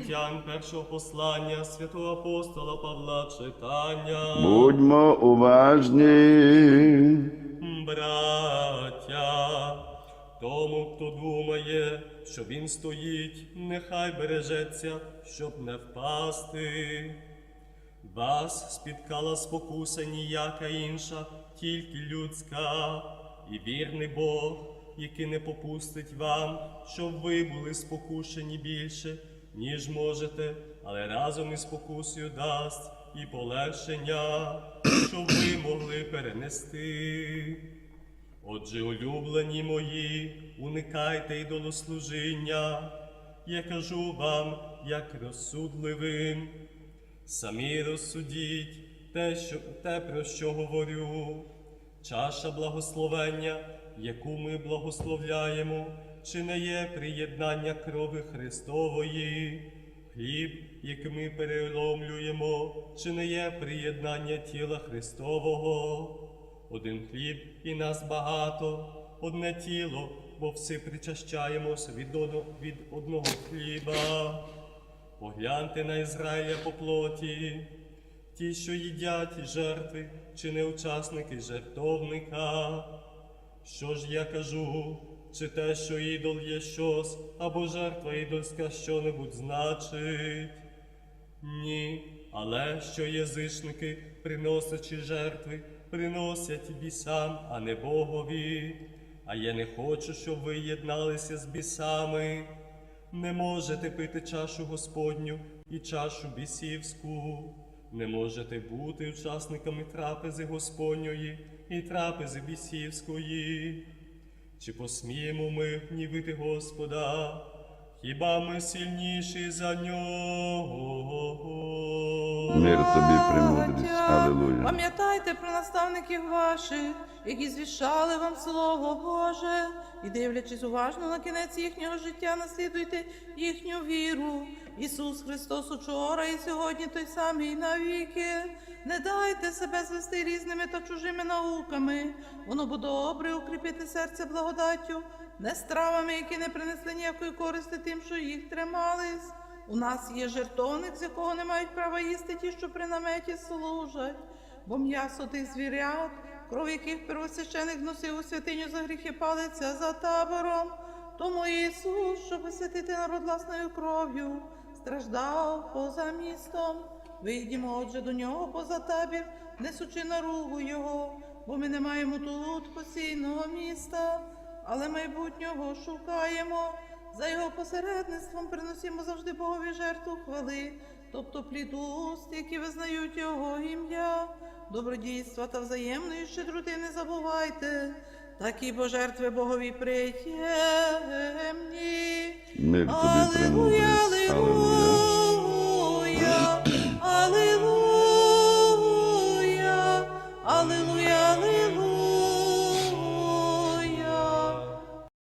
Коринтян, першого послання святого апостола Павла читання. Будьмо уважні. Браття, тому, хто думає, що він стоїть, нехай бережеться, щоб не впасти. Вас спіткала спокуса ніяка інша, тільки людська, і вірний Бог, який не попустить вам, щоб ви були спокушені більше, ніж можете, але разом із спокусою дасть і полегшення, щоб ви могли перенести. Отже, улюблені мої, уникайте ідолослужіння, я кажу вам, як розсудливим. Самі розсудіть те, що, те, про що говорю. Чаша благословення, яку ми благословляємо, чи не є приєднання крови Христової, хліб, який ми переломлюємо, чи не є приєднання тіла Христового. Один хліб і нас багато, одне тіло, бо всі причащаємося від, від одного хліба. Погляньте на Ізраїля по плоті, ті, що їдять жертви, чи не учасники жертовника. Що ж я кажу, чи те, що ідол є щось, або жертва ідольська що-небудь значить? Ні, але що язичники, приносячи жертви, приносять бісам, а не Богові. А я не хочу, щоб ви єдналися з бісами. Не можете пити чашу Господню і чашу бісівську. Не можете бути учасниками трапези Господньої і трапези бісівської. Чи посміємо ми гнівити Господа? Хіба ми сильніші за нього? Мир тобі, премудрість. Алілуя. Пам'ятайте про наставників ваших, які звіщали вам Слово Боже, і дивлячись уважно на кінець їхнього життя, наслідуйте їхню віру. Ісус Христос учора і сьогодні той самий навіки. Не дайте себе звести різними та чужими науками. Воно буде добре укріпити серце благодаттю, не стравами, які не принесли ніякої користи тим, що їх тримались. У нас є жертовник, з якого не мають права їсти ті, що при наметі служать, бо м'ясо тих звірят, кров яких первосвященик носив у святиню за гріхи палиться за табором. Тому Ісус, щоб освятити народ власною кров'ю, страждав поза містом. Вийдімо, отже, до нього поза табір, несучи наругу його, бо ми не маємо тут постійного міста, але майбутнього шукаємо. За його посередництвом приносимо завжди Богові жертву хвали, тобто плід уст, які визнають його ім'я, добродійства та взаємної щедроти не забувайте, такі бо жертви Богові приємні. Мир тобі, Аллилуйя, аллилуйя.